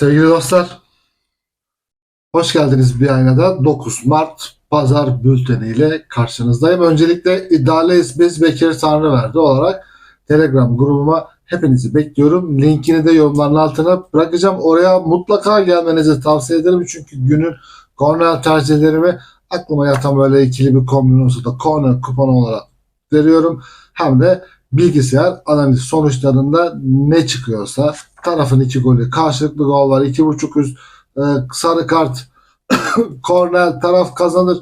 Sevgili dostlar, hoş geldiniz bir aynada 9 Mart Pazar bülteniyle karşınızdayım. Öncelikle iddialı isminiz Bekir Tanrıverdi olarak Telegram grubuma hepinizi bekliyorum. Linkini de yorumların altına bırakacağım. Oraya mutlaka gelmenizi tavsiye ederim. Çünkü günün corner tercihlerimi aklıma yatan böyle ikili bir kombin olsa da corner kuponu olarak veriyorum. Hem de bilgisayar analiz sonuçlarında ne çıkıyorsa tarafın iki golü karşılıklı gol var iki buçuk üst e, sarı kart korner taraf kazanır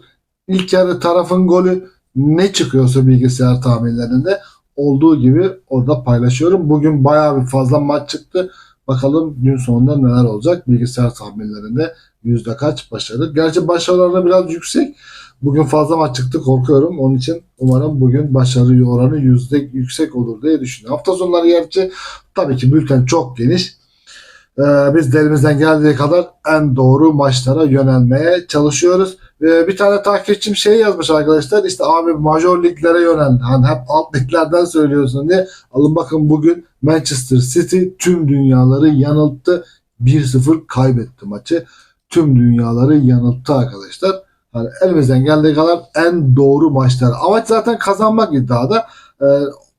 ilk yarı tarafın golü ne çıkıyorsa bilgisayar tahminlerinde olduğu gibi orada paylaşıyorum. Bugün bayağı bir fazla maç çıktı. Bakalım gün sonunda neler olacak bilgisayar tahminlerinde yüzde kaç başarı. Gerçi başarı oranı biraz yüksek. Bugün fazla maç çıktı korkuyorum. Onun için umarım bugün başarı oranı yüzde yüksek olur diye düşünüyorum. Hafta sonları gerçi tabii ki bülten çok geniş. Ee, biz de elimizden geldiği kadar en doğru maçlara yönelmeye çalışıyoruz. Ee, bir tane takipçim şey yazmış arkadaşlar işte abi major liglere yönel. Hani hep alt liglerden söylüyorsun diye. Alın bakın bugün Manchester City tüm dünyaları yanılttı. 1-0 kaybetti maçı. Tüm dünyaları yanılttı arkadaşlar. Hani elimizden geldiği kadar en doğru maçlar. Amaç zaten kazanmak iddiada. Ee,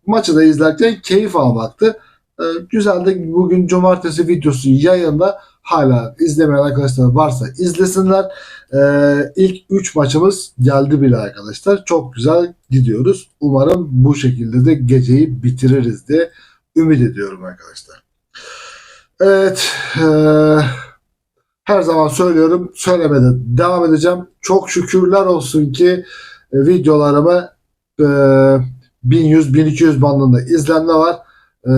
maçı da izlerken keyif almaktı. Ee, güzel de bugün cumartesi videosu yayında. Hala izlemeyen arkadaşlar varsa izlesinler. Ee, ilk 3 maçımız geldi bile arkadaşlar. Çok güzel gidiyoruz. Umarım bu şekilde de geceyi bitiririz diye ümit ediyorum arkadaşlar. Evet. eee, her zaman söylüyorum. Söylemede devam edeceğim. Çok şükürler olsun ki e, videolarımı e, 1100-1200 bandında izlenme var. E,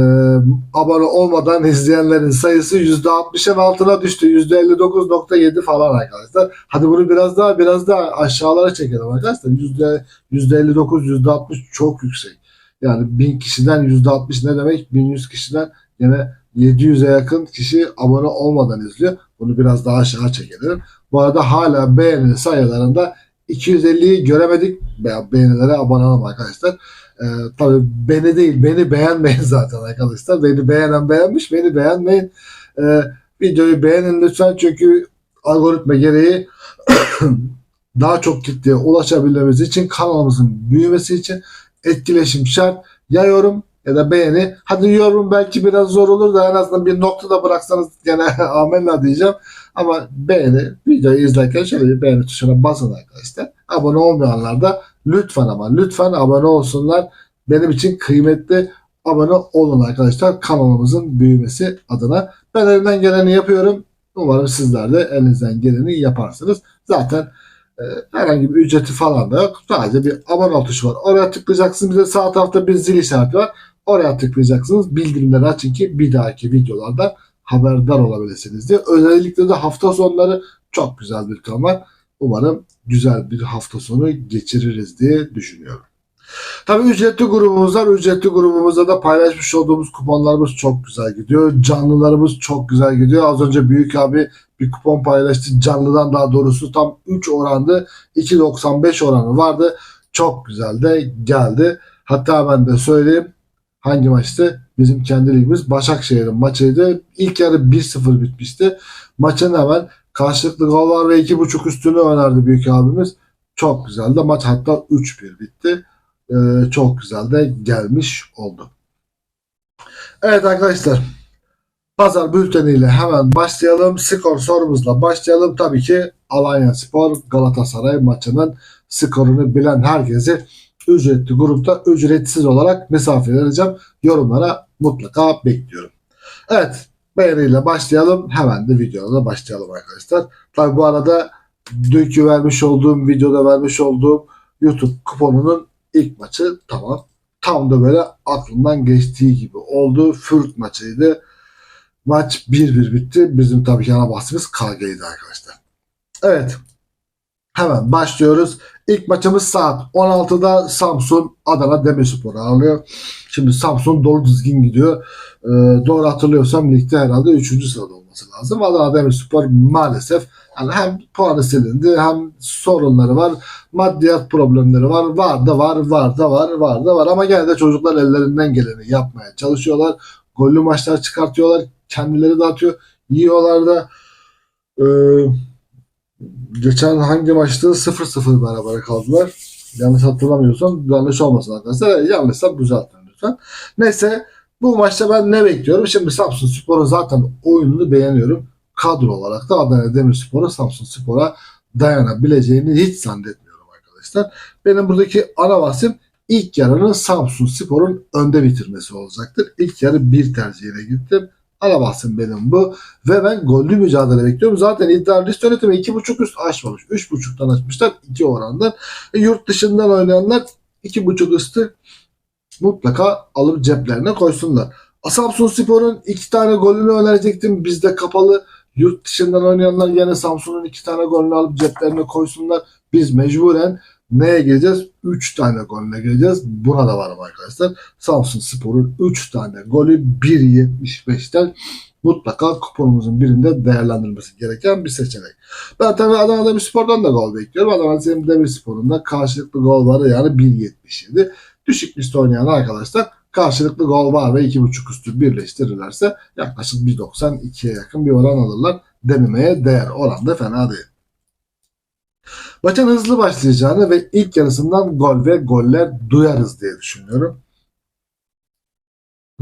abone olmadan izleyenlerin sayısı %60'ın altına düştü. %59.7 falan arkadaşlar. Hadi bunu biraz daha biraz daha aşağılara çekelim arkadaşlar. %, %59, %60 çok yüksek. Yani 1000 kişiden %60 ne demek? 1100 kişiden yine 700'e yakın kişi abone olmadan izliyor. Bunu biraz daha aşağı çekelim. Bu arada hala beğeni sayılarında 250'yi göremedik. Be- Beğenilere abone olun arkadaşlar. Ee, tabii beni değil, beni beğenmeyin zaten arkadaşlar. Beni beğenen beğenmiş, beni beğenmeyin. Ee, videoyu beğenin lütfen çünkü algoritma gereği daha çok kitleye ulaşabilmemiz için kanalımızın büyümesi için etkileşim şart. Ya yorum ya da beğeni. Hadi yorum belki biraz zor olur da en azından bir nokta da bıraksanız gene amenna diyeceğim. Ama beğeni, videoyu izlerken şöyle bir beğeni tuşuna basın arkadaşlar. Abone olmayanlar da lütfen ama lütfen abone olsunlar. Benim için kıymetli abone olun arkadaşlar kanalımızın büyümesi adına. Ben elimden geleni yapıyorum. Umarım sizler de elinizden geleni yaparsınız. Zaten e, herhangi bir ücreti falan da yok. Sadece bir abone tuşu var. Oraya tıklayacaksınız. Bir de sağ tarafta bir zil işareti var. Oraya tıklayacaksınız. Bildirimleri açın ki bir dahaki videolardan haberdar olabilirsiniz diye. Özellikle de hafta sonları çok güzel bir kan. Umarım güzel bir hafta sonu geçiririz diye düşünüyorum. Tabii ücretli grubumuz var. Ücretli grubumuzda da paylaşmış olduğumuz kuponlarımız çok güzel gidiyor. Canlılarımız çok güzel gidiyor. Az önce Büyük abi bir kupon paylaştı. Canlıdan daha doğrusu tam 3 orandı. 2.95 oranı vardı. Çok güzel de geldi. Hatta ben de söyleyeyim. Hangi maçtı? Bizim kendi ligimiz Başakşehir'in maçıydı. İlk yarı 1-0 bitmişti. Maçın hemen karşılıklı gol var ve 2.5 üstünü önerdi büyük abimiz. Çok güzeldi. Maç hatta 3-1 bitti. Ee, çok güzel de gelmiş oldu. Evet arkadaşlar. Pazar bülteniyle hemen başlayalım. Skor sorumuzla başlayalım. Tabii ki Alanya Spor Galatasaray maçının skorunu bilen herkesi ücretli grupta ücretsiz olarak misafir edeceğim. Yorumlara mutlaka bekliyorum. Evet beğeniyle başlayalım. Hemen de videoya da başlayalım arkadaşlar. Tabii bu arada dünkü vermiş olduğum videoda vermiş olduğum YouTube kuponunun ilk maçı tamam. Tam da böyle aklımdan geçtiği gibi oldu. Fürt maçıydı. Maç 1-1 bitti. Bizim tabii ki ana bahsimiz KG'ydi arkadaşlar. Evet. Hemen başlıyoruz. İlk maçımız saat 16'da Samsun Adana Demirspor'u ağırlıyor. Şimdi Samsun dolu düzgün gidiyor. Ee, doğru hatırlıyorsam ligde herhalde 3. sırada olması lazım. Adana Demirspor maalesef yani hem puanı silindi hem sorunları var. Maddiyat problemleri var. Var da var, var da var, var da var. Ama gene de çocuklar ellerinden geleni yapmaya çalışıyorlar. Gollü maçlar çıkartıyorlar. Kendileri de atıyor. yiyorlar da e, geçen hangi maçtı 0-0 beraber kaldılar. Yanlış hatırlamıyorsam yanlış olmasın arkadaşlar. E, Yanlışsa düzeltin lütfen. Neyse bu maçta ben ne bekliyorum? Şimdi Samsun Spor'un zaten oyununu beğeniyorum. Kadro olarak da Adana Demirspor'a Samsun Spor'a dayanabileceğini hiç zannetmiyorum arkadaşlar. Benim buradaki ana bahsim ilk yarının Samsun Spor'un önde bitirmesi olacaktır. İlk yarı bir tercihine gittim. Bahsim benim bu. Ve ben gollü mücadele bekliyorum. Zaten iddia list yönetimi 2.5 üst aşmamış. 3.5'tan açmışlar 2 orandan. E, yurt dışından oynayanlar 2.5 üstü mutlaka alıp ceplerine koysunlar. Samsun Spor'un iki tane golünü önerecektim. Bizde kapalı. Yurt dışından oynayanlar yine Samsun'un iki tane golünü alıp ceplerine koysunlar. Biz mecburen neye gireceğiz? 3 tane golüne gireceğiz. Buna da varım arkadaşlar. Samsun Spor'un 3 tane golü 1.75'ten mutlaka kuponumuzun birinde değerlendirilmesi gereken bir seçenek. Ben tabii Adana Demirspor'dan da gol bekliyorum. Adana Demirspor'un da karşılıklı gol var yani 1.77. Düşük liste oynayan arkadaşlar karşılıklı gol var ve 2.5 üstü birleştirirlerse yaklaşık 1.92'ye yakın bir oran alırlar. Denemeye değer. Oran da fena değil. Maçın hızlı başlayacağını ve ilk yarısından gol ve goller duyarız diye düşünüyorum.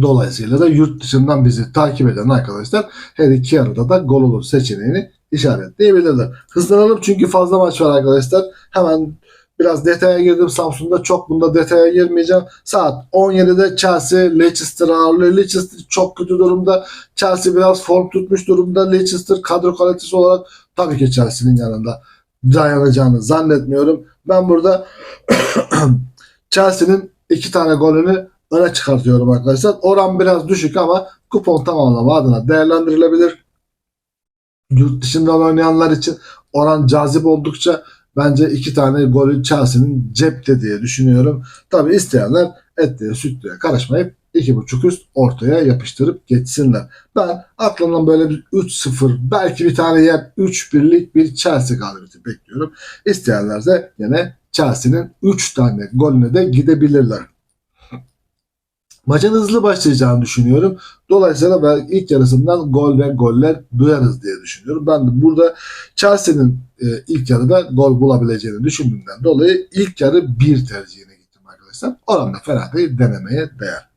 Dolayısıyla da yurt dışından bizi takip eden arkadaşlar her iki yarıda da gol olur seçeneğini işaretleyebilirler. Hızlanalım çünkü fazla maç var arkadaşlar. Hemen biraz detaya girdim Samsun'da. Çok bunda detaya girmeyeceğim. Saat 17'de Chelsea Leicester ağırlıyor. Leicester çok kötü durumda. Chelsea biraz form tutmuş durumda. Leicester kadro kalitesi olarak tabii ki Chelsea'nin yanında dayanacağını zannetmiyorum. Ben burada Chelsea'nin iki tane golünü öne çıkartıyorum arkadaşlar. Oran biraz düşük ama kupon tamamlama adına değerlendirilebilir. Yurt dışından oynayanlar için oran cazip oldukça bence iki tane golü Chelsea'nin cepte diye düşünüyorum. Tabi isteyenler etliye sütlüye karışmayıp iki buçuk üst ortaya yapıştırıp geçsinler. Ben aklımdan böyle bir 3-0 belki bir tane yer 3-1'lik bir Chelsea galibiyeti bekliyorum. İsteyenlerse yine Chelsea'nin 3 tane golüne de gidebilirler. Maçın hızlı başlayacağını düşünüyorum. Dolayısıyla ben ilk yarısından gol ve goller duyarız diye düşünüyorum. Ben de burada Chelsea'nin e, ilk yarıda gol bulabileceğini düşündüğümden dolayı ilk yarı bir tercihine arkadaşlar. Oran da fena değil denemeye değer.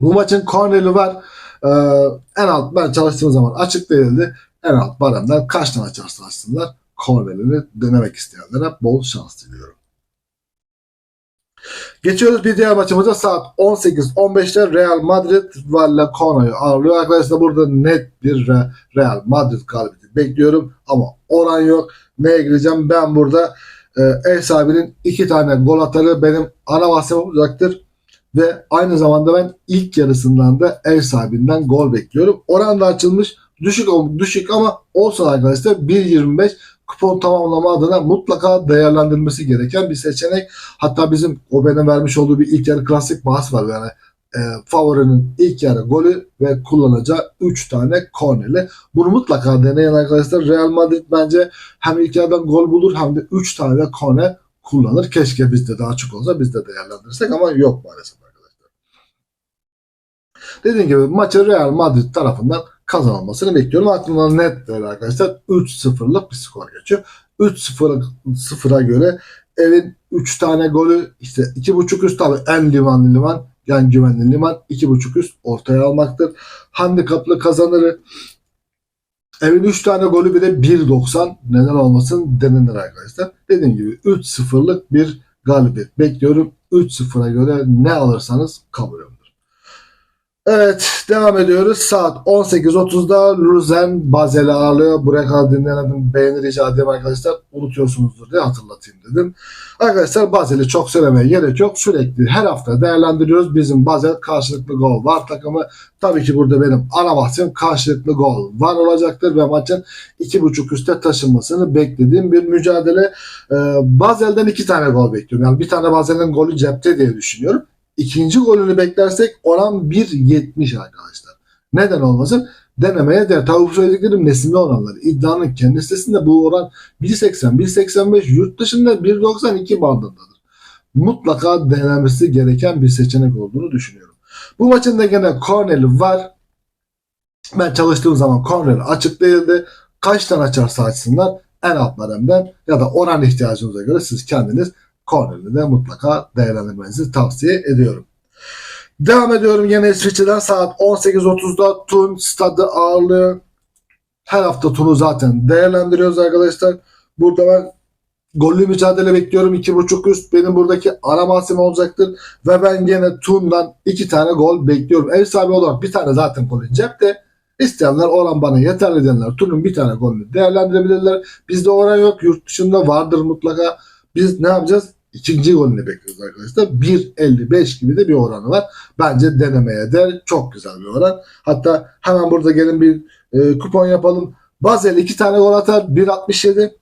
Bu maçın korneri var. Ee, en alt ben çalıştığım zaman açık değildi. En alt baremden kaç tane açarsa açsınlar kornerini denemek isteyenlere bol şans diliyorum. Geçiyoruz bir diğer maçımıza saat 18-15'te Real Madrid ve La Cono'yu ağırlıyor. Arkadaşlar burada net bir Re- Real Madrid galibiyeti bekliyorum ama oran yok. Neye gireceğim? Ben burada e, ev sahibinin iki tane gol atarı benim ana bahsim olacaktır. Ve aynı zamanda ben ilk yarısından da ev sahibinden gol bekliyorum. Oran da açılmış. Düşük düşük ama olsun arkadaşlar 1.25 kupon tamamlama adına mutlaka değerlendirilmesi gereken bir seçenek. Hatta bizim o benim vermiş olduğu bir ilk yarı klasik bahs var. Yani e, favorinin ilk yarı golü ve kullanacağı 3 tane korneli. Bunu mutlaka deneyin arkadaşlar. Real Madrid bence hem ilk yarıdan gol bulur hem de 3 tane korne kullanır. Keşke bizde daha çok olsa biz de değerlendirirsek ama yok maalesef arkadaşlar. Dediğim gibi maçı Real Madrid tarafından kazanılmasını bekliyorum. Aklımdan net böyle arkadaşlar 3-0'lık bir skor geçiyor. 3-0'a göre evin 3 tane golü işte 2.5 üst tabi en limanlı liman yani güvenli liman 2.5 üst ortaya almaktır. Handikaplı kazanırı evin 3 tane golü bile 1.90 neden olmasın denenir arkadaşlar. Dediğim gibi 3-0'lık bir galibiyet bekliyorum. 3-0'a göre ne alırsanız kabul ediyorum. Evet devam ediyoruz. Saat 18.30'da Luzen Bazel'i ağırlıyor. Buraya kadar dinleyelim. Beğeni rica edeyim arkadaşlar. Unutuyorsunuzdur diye hatırlatayım dedim. Arkadaşlar Bazel'i çok söylemeye gerek yok. Sürekli her hafta değerlendiriyoruz. Bizim Bazel karşılıklı gol var takımı. Tabii ki burada benim ana bahsim karşılıklı gol var olacaktır ve maçın 2.5 üste taşınmasını beklediğim bir mücadele. Ee, Bazel'den iki tane gol bekliyorum. Yani bir tane Bazel'in golü cepte diye düşünüyorum. İkinci golünü beklersek oran 1.70 arkadaşlar. Neden olmasın? Denemeye değer. Bu söylediklerim nesimli oranlar. İddianın kendi sitesinde bu oran 1.80, 1.85 yurt dışında 1.92 bandındadır. Mutlaka denemesi gereken bir seçenek olduğunu düşünüyorum. Bu maçın da gene korneli var. Ben çalıştığım zaman korner açık değildi. Kaçtan açarsa açsınlar en alt baremden ya da oran ihtiyacınıza göre siz kendiniz korneri de mutlaka değerlendirmenizi tavsiye ediyorum. Devam ediyorum yine İsviçre'den saat 18.30'da Tun stadı ağırlığı. Her hafta Tun'u zaten değerlendiriyoruz arkadaşlar. Burada ben gollü mücadele bekliyorum. 2.5 üst benim buradaki ana bahsim olacaktır. Ve ben yine Tun'dan 2 tane gol bekliyorum. Ev sahibi olarak bir tane zaten golün cepte. İsteyenler oran bana yeterli diyenler Tun'un bir tane golünü değerlendirebilirler. Bizde oran yok. Yurt dışında vardır mutlaka. Biz ne yapacağız? İkinci golünü bekliyoruz arkadaşlar. 1.55 gibi de bir oranı var. Bence denemeye de çok güzel bir oran. Hatta hemen burada gelin bir e, kupon yapalım. Basel 2 tane gol atar 1.67.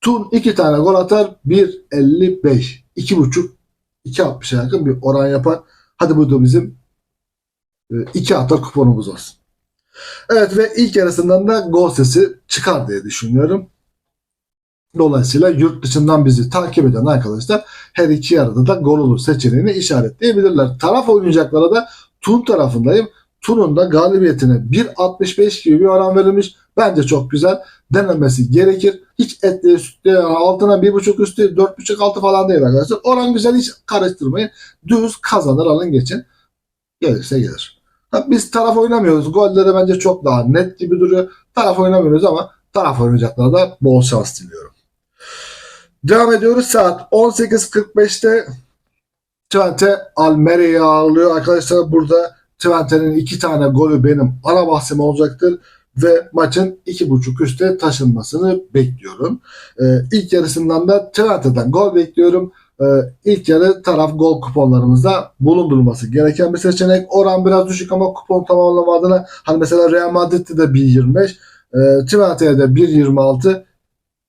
Tun 2 tane gol atar 1.55. 2.5 2.60'a yakın bir oran yapar. Hadi bu da bizim 2 hafta kuponumuz olsun. Evet ve ilk yarısından da gol sesi çıkar diye düşünüyorum. Dolayısıyla yurt dışından bizi takip eden arkadaşlar her iki yarıda da gol olur seçeneğini işaretleyebilirler. Taraf oynayacaklara da Tun tarafındayım. Tun'un da galibiyetine 1.65 gibi bir oran verilmiş. Bence çok güzel. Denemesi gerekir. Hiç etli sütlü yani altına 1.5 üstü 4.5 altı falan değil arkadaşlar. Oran güzel hiç karıştırmayın. Düz kazanır alın geçin. Gelirse gelir. Biz taraf oynamıyoruz. Golleri bence çok daha net gibi duruyor. Taraf oynamıyoruz ama taraf oynayacaklara da bol şans diliyorum. Devam ediyoruz. Saat 18.45'te Twente Almeria'yı ağırlıyor. Arkadaşlar burada Twente'nin iki tane golü benim ana bahsim olacaktır ve maçın iki buçuk üste taşınmasını bekliyorum. Ee, ilk yarısından da Twente'den gol bekliyorum. Ee, ilk yarı taraf gol kuponlarımızda bulundurulması gereken bir seçenek. Oran biraz düşük ama kupon tamamlama adına hani mesela Real Madrid'de de 1.25 e, Twente'ye de 1.26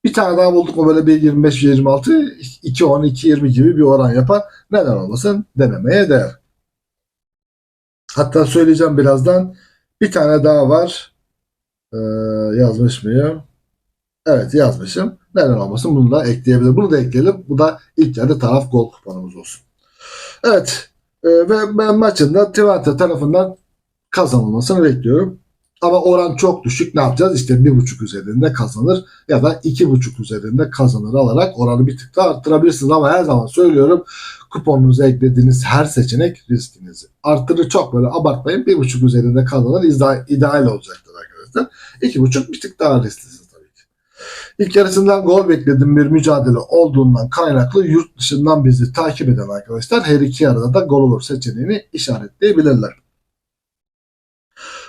bir tane daha bulduk mu böyle 1.25-1.26 2.10-2.20 gibi bir oran yapar. Neden olmasın denemeye değer. Hatta söyleyeceğim birazdan. Bir tane daha var. Ee, yazmış mıyım? Evet yazmışım. Neden olmasın bunu da ekleyebilirim. Bunu da ekleyelim. Bu da ilk yarı taraf gol kuponumuz olsun. Evet. Ee, ve ben maçın da Twente tarafından kazanılmasını bekliyorum. Ama oran çok düşük. Ne yapacağız? İşte bir buçuk üzerinde kazanır ya da iki buçuk üzerinde kazanır alarak oranı bir tık daha arttırabilirsiniz. Ama her zaman söylüyorum kuponunuza eklediğiniz her seçenek riskinizi arttırır. Çok böyle abartmayın. Bir buçuk üzerinde kazanır ideal, olacaktır arkadaşlar. İki buçuk bir tık daha ki. İlk yarısından gol beklediğim bir mücadele olduğundan kaynaklı yurt dışından bizi takip eden arkadaşlar her iki yarıda da gol olur seçeneğini işaretleyebilirler.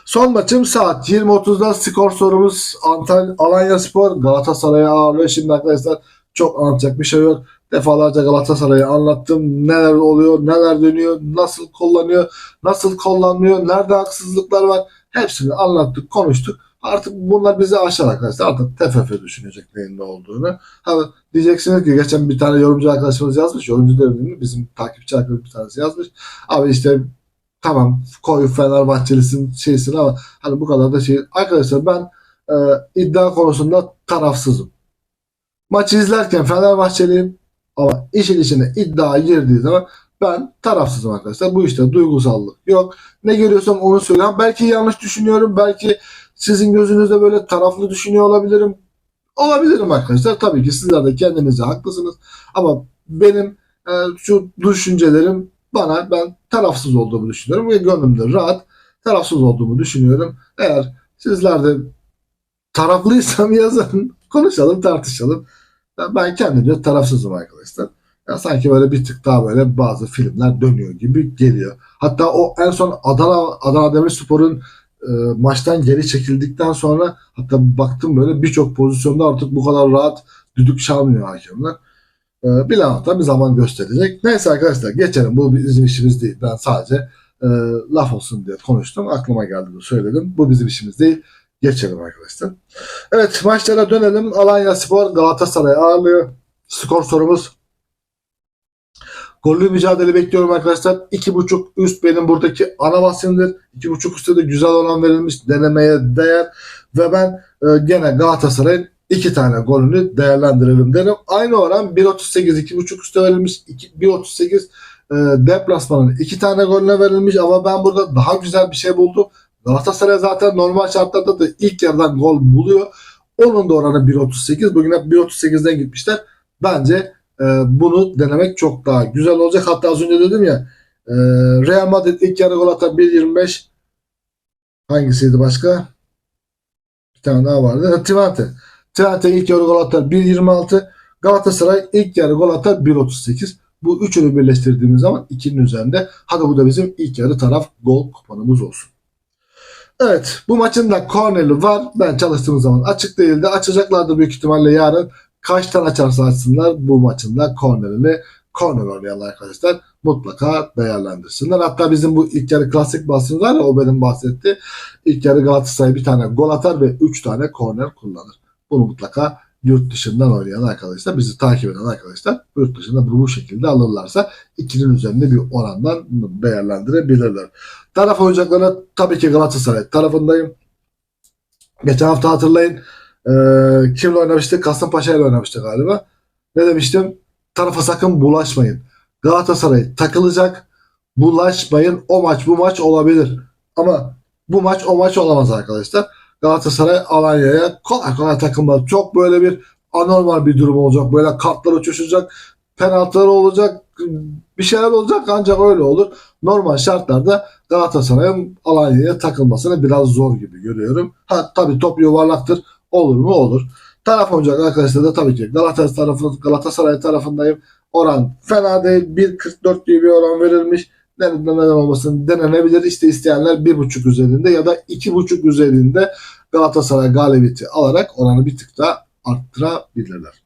Son maçım saat 20.30'da skor sorumuz Antalya Alanya Spor Galatasaray'a ağırlıyor. Şimdi arkadaşlar çok anlatacak bir şey yok. Defalarca Galatasaray'ı anlattım. Neler oluyor, neler dönüyor, nasıl kullanıyor, nasıl kullanmıyor, nerede haksızlıklar var. Hepsini anlattık, konuştuk. Artık bunlar bizi aşar arkadaşlar. Artık TFF düşünecek neyin ne olduğunu. Ha, diyeceksiniz ki geçen bir tane yorumcu arkadaşımız yazmış. Yorumcu devrimini bizim takipçi arkadaşımız bir tanesi yazmış. Abi işte tamam koy Fenerbahçelisin şeysin ama hani bu kadar da şey. Arkadaşlar ben e, iddia konusunda tarafsızım. Maçı izlerken Fenerbahçeliyim ama işin içine iddia girdiği zaman ben tarafsızım arkadaşlar. Bu işte duygusallık yok. Ne görüyorsam onu söylüyorum. Belki yanlış düşünüyorum. Belki sizin gözünüzde böyle taraflı düşünüyor olabilirim. Olabilirim arkadaşlar. Tabii ki sizler de kendinize haklısınız. Ama benim e, şu düşüncelerim bana ben tarafsız olduğumu düşünüyorum ve gönlümde rahat tarafsız olduğumu düşünüyorum. Eğer sizler de taraflıysam yazın konuşalım tartışalım. Ben kendimce tarafsızım arkadaşlar. Ya sanki böyle bir tık daha böyle bazı filmler dönüyor gibi geliyor. Hatta o en son Adana Adana Demirspor'un e, maçtan geri çekildikten sonra hatta baktım böyle birçok pozisyonda artık bu kadar rahat düdük çalmıyor hakemler. E, bir hafta bir zaman gösterecek. Neyse arkadaşlar geçelim. Bu bizim işimiz değil. Ben sadece e, laf olsun diye konuştum. Aklıma geldi de söyledim. Bu bizim işimiz değil. Geçelim arkadaşlar. Evet maçlara dönelim. Alanya Spor Galatasaray ağırlıyor. Skor sorumuz. Gollü mücadele bekliyorum arkadaşlar. 2.5 üst benim buradaki ana bahsimdir. 2.5 üstte de güzel olan verilmiş. Denemeye değer. Ve ben e, gene Galatasaray'ın iki tane golünü değerlendirelim derim. Aynı oran 1.38 2.5 üstte verilmiş. 1.38 e, deplasmanın iki tane golüne verilmiş ama ben burada daha güzel bir şey buldum. Galatasaray zaten normal şartlarda da ilk yarıdan gol buluyor. Onun da oranı 1.38. Bugün hep 1.38'den gitmişler. Bence e, bunu denemek çok daha güzel olacak. Hatta az önce dedim ya e, Real Madrid ilk yarı gol atar 1.25 hangisiydi başka? Bir tane daha vardı. Twente. Twente ilk yarı gol atar 1.26. Galatasaray ilk yarı gol atar 1.38. Bu üçünü birleştirdiğimiz zaman 2'nin üzerinde. Hadi bu da bizim ilk yarı taraf gol kuponumuz olsun. Evet bu maçın da korneri var. Ben çalıştığım zaman açık değildi. Açacaklardır büyük ihtimalle yarın. Kaç tane açarsa açsınlar bu maçın da kornerini korner oynayan arkadaşlar mutlaka değerlendirsinler. Hatta bizim bu ilk yarı klasik bahsimiz var ya o benim bahsetti. İlk yarı Galatasaray bir tane gol atar ve 3 tane korner kullanır. Bunu mutlaka yurt dışından oynayan arkadaşlar, bizi takip eden arkadaşlar yurt dışında bu, şekilde alırlarsa 2'nin üzerinde bir orandan değerlendirebilirler. Taraf oyuncaklarına tabii ki Galatasaray tarafındayım. Geçen hafta hatırlayın eee kimle oynamıştık? Kasımpaşa ile oynamıştık galiba. Ne demiştim? Tarafa sakın bulaşmayın. Galatasaray takılacak. Bulaşmayın. O maç bu maç olabilir. Ama bu maç o maç olamaz arkadaşlar. Galatasaray Alanya'ya kolay kolay takılmaz. Çok böyle bir anormal bir durum olacak. Böyle kartlar uçuşacak. Penaltılar olacak. Bir şeyler olacak ancak öyle olur. Normal şartlarda Galatasaray'ın Alanya'ya takılmasını biraz zor gibi görüyorum. Ha tabii top yuvarlaktır. Olur mu? Olur. Taraf oyuncak arkadaşlar da tabii ki Galatasaray, tarafı, Galatasaray tarafındayım. Oran fena değil. 1.44 diye bir oran verilmiş. Neden, olmasın denenebilir. İşte isteyenler 1.5 üzerinde ya da 2.5 üzerinde Galatasaray galibiyeti alarak oranı bir tık daha arttırabilirler.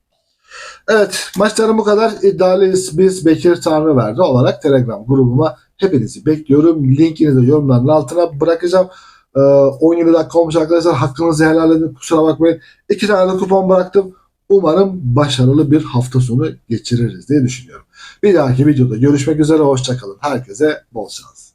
Evet maçların bu kadar iddialıyız. Biz Bekir Tanrı verdi olarak Telegram grubuma hepinizi bekliyorum. Linkini de yorumların altına bırakacağım. Ee, 17 dakika olmuş arkadaşlar. Hakkınızı helal edin. Kusura bakmayın. İki tane de kupon bıraktım. Umarım başarılı bir hafta sonu geçiririz diye düşünüyorum. Bir dahaki videoda görüşmek üzere. Hoşçakalın. Herkese bol şans.